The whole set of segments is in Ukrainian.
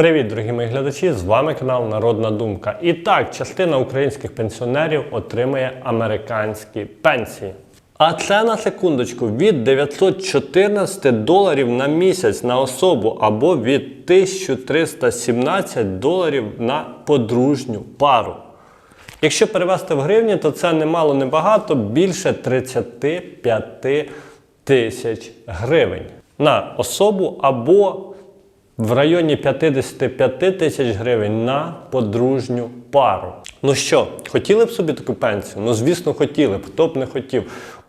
Привіт, дорогі мої глядачі! З вами канал Народна Думка. І так, частина українських пенсіонерів отримує американські пенсії. А це на секундочку від 914 доларів на місяць на особу або від 1317 доларів на подружню пару. Якщо перевести в гривні, то це немало небагато більше 35 тисяч гривень на особу або в районі 55 тисяч гривень на подружню пару. Ну що, хотіли б собі таку пенсію? Ну, звісно, хотіли б, хто б не хотів.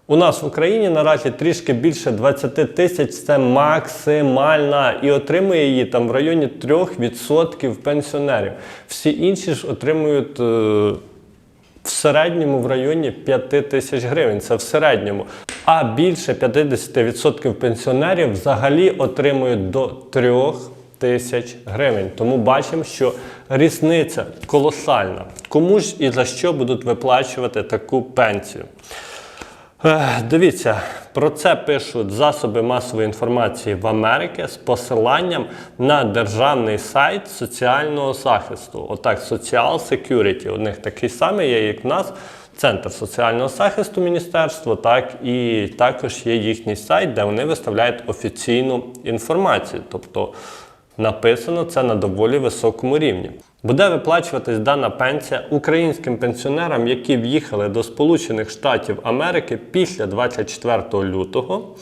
У нас в Україні наразі трішки більше 20 тисяч це максимальна, і отримує її там в районі 3% пенсіонерів. Всі інші ж отримують. е, в середньому в районі 5 тисяч гривень. Це в середньому. А більше 50% пенсіонерів взагалі отримують до 3 тисяч гривень. Тому бачимо, що різниця колосальна. Кому ж і за що будуть виплачувати таку пенсію? Дивіться, про це пишуть засоби масової інформації в Америці з посиланням на державний сайт соціального захисту. Отак, Social Security. У них такий самий є, як в нас. Центр соціального захисту міністерства, так і також є їхній сайт, де вони виставляють офіційну інформацію. Тобто написано це на доволі високому рівні. Буде виплачуватись дана пенсія українським пенсіонерам, які в'їхали до Сполучених Штатів Америки після 24 лютого,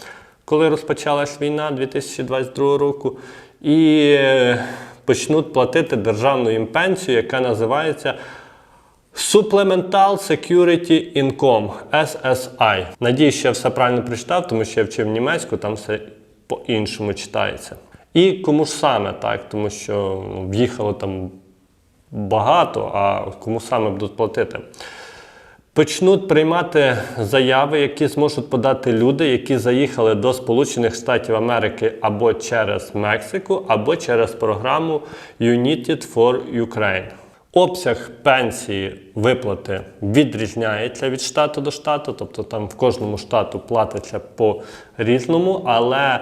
коли розпочалась війна 2022 року, і е, почнуть платити державну їм пенсію, яка називається Supplemental Security Income SSI. Надіюсь, що я все правильно прочитав, тому що я вчив німецьку, там все по-іншому читається. І кому ж саме так, тому що ну, в'їхало там багато, а кому саме будуть платити. Почнуть приймати заяви, які зможуть подати люди, які заїхали до Сполучених Штатів Америки або через Мексику, або через програму United for Ukraine. Обсяг пенсії виплати відрізняється від штату до штату, тобто там в кожному штату платиться по різному, але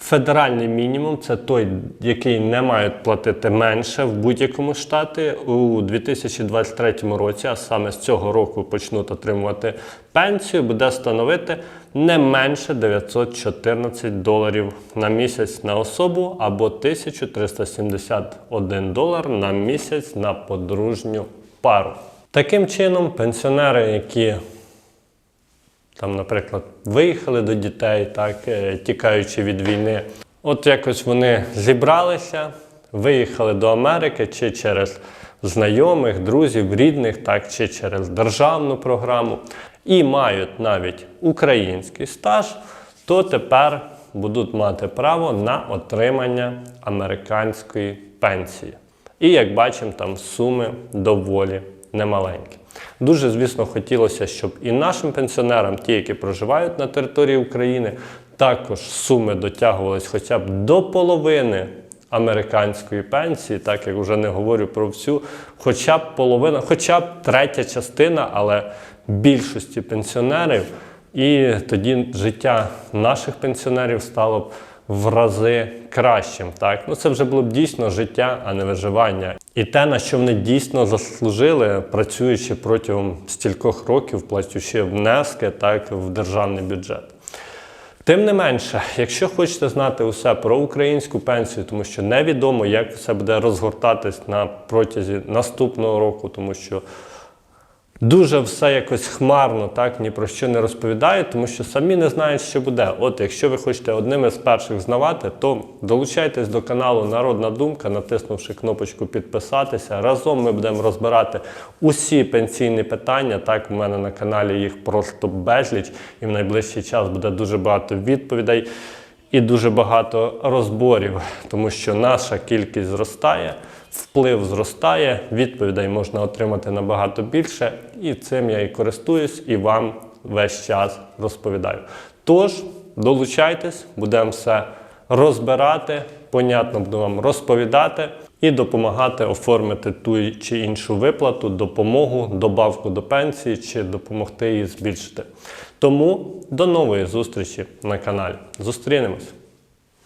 Федеральний мінімум це той, який не мають платити менше в будь-якому штаті. У 2023 році, а саме з цього року почнуть отримувати пенсію, буде становити не менше 914 доларів на місяць на особу або 1371 долар на місяць на подружню пару. Таким чином, пенсіонери, які там, наприклад, виїхали до дітей, так, е, тікаючи від війни. От якось вони зібралися, виїхали до Америки чи через знайомих, друзів, рідних, так, чи через державну програму, і мають навіть український стаж, то тепер будуть мати право на отримання американської пенсії. І як бачимо, там суми доволі немаленькі. Дуже, звісно, хотілося, щоб і нашим пенсіонерам, ті, які проживають на території України, також суми дотягувались хоча б до половини американської пенсії, так як вже не говорю про всю, хоча б половина, хоча б третя частина, але більшості пенсіонерів. І тоді життя наших пенсіонерів стало б в рази кращим. Так? Ну, це вже було б дійсно життя, а не виживання. І те, на що вони дійсно заслужили, працюючи протягом стількох років, платячи внески так, в державний бюджет. Тим не менше, якщо хочете знати усе про українську пенсію, тому що невідомо, як все буде розгортатись на протязі наступного року, тому що Дуже все якось хмарно, так ні про що не розповідають, тому що самі не знають, що буде. От якщо ви хочете одним із перших знавати, то долучайтесь до каналу Народна Думка, натиснувши кнопочку підписатися. Разом ми будемо розбирати усі пенсійні питання. Так, у мене на каналі їх просто безліч, і в найближчий час буде дуже багато відповідей і дуже багато розборів, тому що наша кількість зростає вплив зростає, відповідей можна отримати набагато більше, і цим я і користуюсь, і вам весь час розповідаю. Тож, долучайтесь, будемо все розбирати, понятно, буду вам розповідати і допомагати оформити ту чи іншу виплату, допомогу, добавку до пенсії чи допомогти її збільшити. Тому до нової зустрічі на каналі. Зустрінемось!